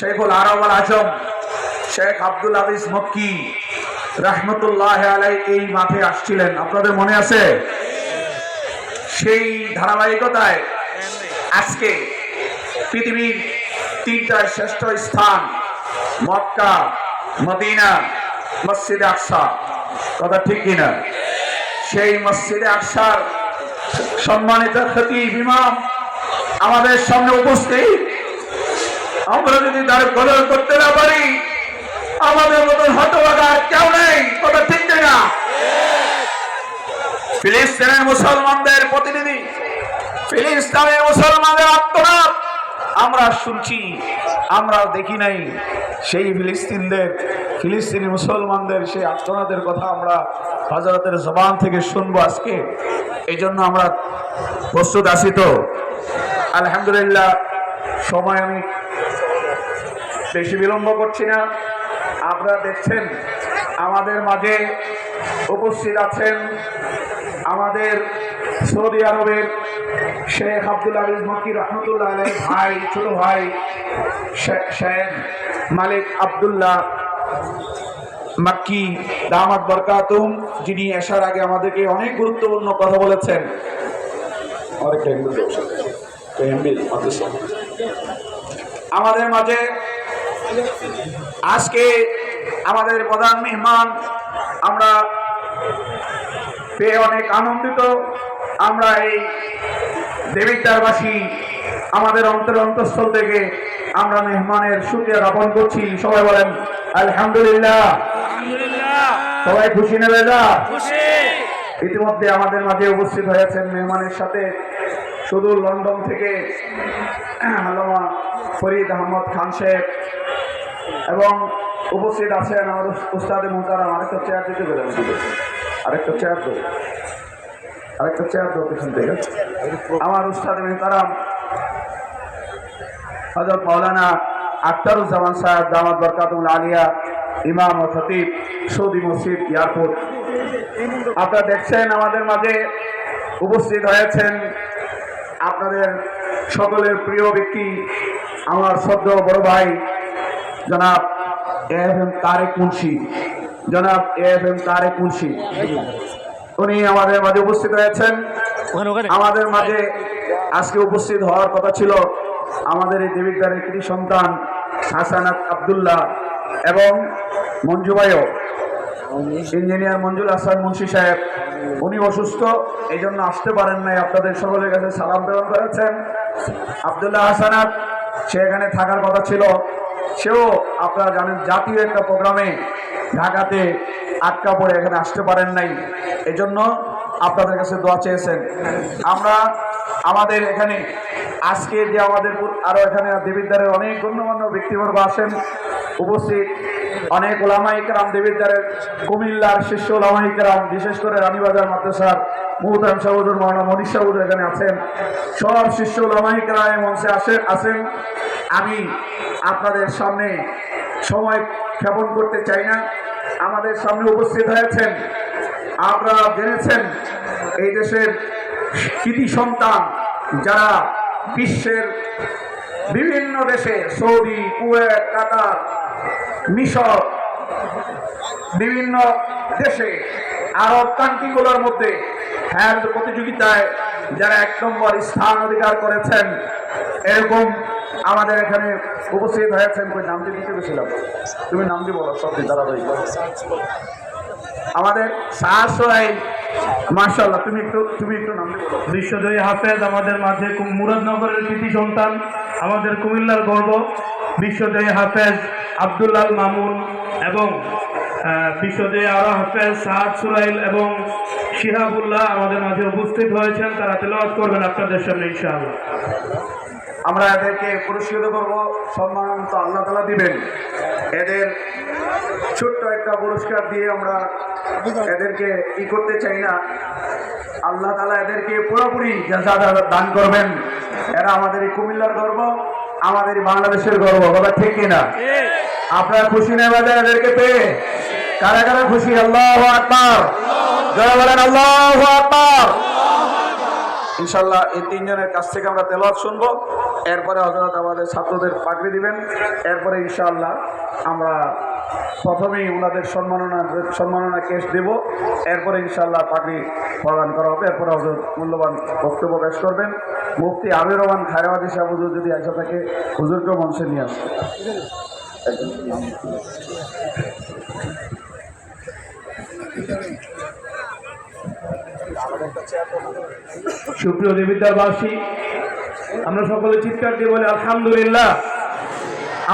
শেখুল আরব আল আজম, শেখ আব্দুল আজিজ মক্কি রহমতুল্লাহ আলাই এই মাঠে আসছিলেন। আপনাদের মনে আছে? সেই ধারাবাহিকতায় আজকে পৃথিবীর তিনটা শ্রেষ্ঠ স্থান, মক্কা, মদিনা, মসজিদে আকসা। কথা ঠিক কিনা? সেই মসজিদে আকসার সম্মানিত খতিব ইমাম আমাদের সামনে উপস্থিত আমরা যদি তার কদর করতে না পারি, আমাদের মতন হতভাগা কেউ নেই। কথা ঠিক না ফিলিস্তিনের মুসলমানদের প্রতিনিধি, ফিলিস্তিনের মুসলমানদের আত্মনাথ, আমরা শুনছি আমরা দেখি নাই। সেই ফিলিস্তিনদের, ফিলিস্তিনি মুসলমানদের সেই আত্মনাথের কথা আমরা হজরতের জবান থেকে শুনব আজকে। এই জন্য আমরা প্রস্তুত আছি তো। আলহামদুলিল্লাহ, সময় আমি বেশি বিলম্ব করছি না। আপনারা দেখছেন, আমাদের মাঝে উপস্থিত আছেন আমাদের সৌদি আরবের শেখ আব্দুল আজিজ মকির রহমতুল্লাহ আলের ভাই, ছোট ভাই শেখ মালিক আবদুল্লাহ মাক্কি দামাত বরকাতুম, যিনি আসার আগে আমাদেরকে অনেক গুরুত্বপূর্ণ কথা বলেছেন। আমাদের মাঝে আজকে আমাদের প্রধান মেহমান আমরা পেয়ে অনেক আনন্দিত। আমরা এই দেবিদ্বারবাসী আমাদের অন্তর অন্তঃস্থল থেকে আমরা মেহমানের সুক্রিয়া জ্ঞাপন করছি। সবাই বলেন আলহামদুলিল্লাহ। সবাই খুশি নেবে যা ইতিমধ্যে আমাদের মাঝে উপস্থিত হয়েছেন মেহমানের সাথে শুধু লন্ডন থেকে আলমা ফরিদ আহমদ খান শেখ। এবং উপস্থিত আছেন আমার উস্তাদে মোহতারাম আরেকটা চেয়ার দিতে গেলেন আরেকটা চেয়ার দেবো। আরেকটা চেয়ার দেবো পিছন থেকে। আমার উস্তাদে মোহতারাম হজরত মৌলানা আখতারুজ্জামান সাহেব, দামাত বরকাতুল আলিয়া, ইমাম ও খতিব, সৌদি মসজিদ, এয়ারপোর্ট। আপনারা দেখছেন, আমাদের মাঝে উপস্থিত হয়েছেন আপনাদের সকলের প্রিয় ব্যক্তি, আমার সদ্য বড় ভাই জনাব এফ এম তারেক মুন্সি। জনাব এফ এম তারেক মুন্সি। উনি আমাদের মাঝে উপস্থিত হয়েছেন আমাদের মাঝে আজকে উপস্থিত হওয়ার কথা ছিল। আমাদের এই দেবিদ্বারের কৃতি সন্তান হাসানাত আবদুল্লাহ এবং মঞ্জু ভাইও। ইঞ্জিনিয়ার মঞ্জুল হাসান মুন্সি সাহেব। উনি অসুস্থ এই জন্য আসতে পারেন নাই। আপনাদের সকলের কাছে সালাম প্রেরণ করেছেন। আবদুল্লাহ হাসানাত সে এখানে থাকার কথা ছিল। সেও আপনারা জানেন জাতীয় একটা প্রোগ্রামে ঢাকাতে আটকা পড়ে এখানে আসতে পারেন নাই। এজন্য আপনাদের কাছে দোয়া চেয়েছেন। আমরা আমাদের এখানে আজকে যে আমাদের পু- আরও এখানে দেবিদ্বারের অনেক গণ্যমান্য ব্যক্তিবর্গ আসেন উপস্থিত অনেক ওলামা ইকরাম দেবিদ্বারের কুমিল্লার শিষ্য ওলামা ইকরাম বিশেষ করে রানীবাজার মাদ্রাসার মুহতাম সাহুদুর মহানা মনীষ সাহুদুর এখানে আছেন। সব শিষ্য ওলামা ইকরাম মঞ্চে আসে আছেন আমি আপনাদের সামনে সময় ক্ষেপণ করতে চাই না। আমাদের সামনে উপস্থিত হয়েছেন, আপনারা জেনেছেন এই দেশের কৃতি সন্তান যারা বিশ্বের বিভিন্ন দেশে, সৌদি, কুয়েত, কাতার, মিশর, বিভিন্ন দেশে আরব কান্ট্রিগুলোর মধ্যে হেলথ প্রতিযোগিতায় যারা এক নম্বর স্থান অধিকার করেছেন, এরকম আমাদের এখানে উপস্থিত হয়েছেন। কই নামটি দিতে গেছিলাম। তুমি নামটি বলো সব দাঁড়াবাই আমাদের সাহসাই মার্শাল্লাহ তুমি একটু তুমি একটু বলো। বিশ্বজয়ী হাফেজ, আমাদের মাঝে মুরাদনগরের কৃতি সন্তান, আমাদের কুমিল্লার গর্ব। বিশ্বজয়ী হাফেজ আবদুল্লাল মামুন এবং বিশ্বজয়ী আরও হাফেজ সাহাদ সুরাইল এবং শিহাবুল্লাহ আমাদের মাঝে উপস্থিত হয়েছেন, তারা তেলাওয়াত করবেন আপনাদের সামনে, ইনশাআল্লাহ। আমরা এদেরকে পুরস্কৃত করব সম্মান তো আল্লাহ তালা দিবেন। এদের ছোট্ট একটা পুরস্কার দিয়ে আমরা এদেরকে ই করতে চাই না। আল্লাহ তালা এদেরকে পুরোপুরি জাযা দান করবেন। এরা আমাদের এই কুমিল্লার গর্ব। আমাদের বাংলাদেশের গর্ব কথা ঠিক কিনা? আপনারা খুশি নেই বাজার এদেরকে পেয়ে? কারা কারা খুশি? আল্লাহ আকবার। জয় বলেন আল্লাহ আকবার। ইনশাল্লাহ এই তিনজনের কাছ থেকে আমরা তেলাওয়াত শুনব। এরপরে হজরত আমাদের ছাত্রদের পাকড়ি দিবেন। এরপরে ইনশাআল্লাহ আমরা প্রথমেই ওনাদের সম্মাননা সম্মাননা কেস দেব। এরপরে ইনশাআল্লাহ পাকড়ি প্রদান করা হবে। এরপরে হজরত মূল্যবান বক্তব্য পেশ করবেন। মুফতি আমির রহমান খায়রাবাদী সাহেব হুজুর যদি একসাথে থাকে, হুজুরকেও মঞ্চে নিয়ে আসে সুপ্রিয় দেবিদ্যাবাসী আমরা সকলে চিৎকার দিয়ে বলে, আলহামদুলিল্লাহ।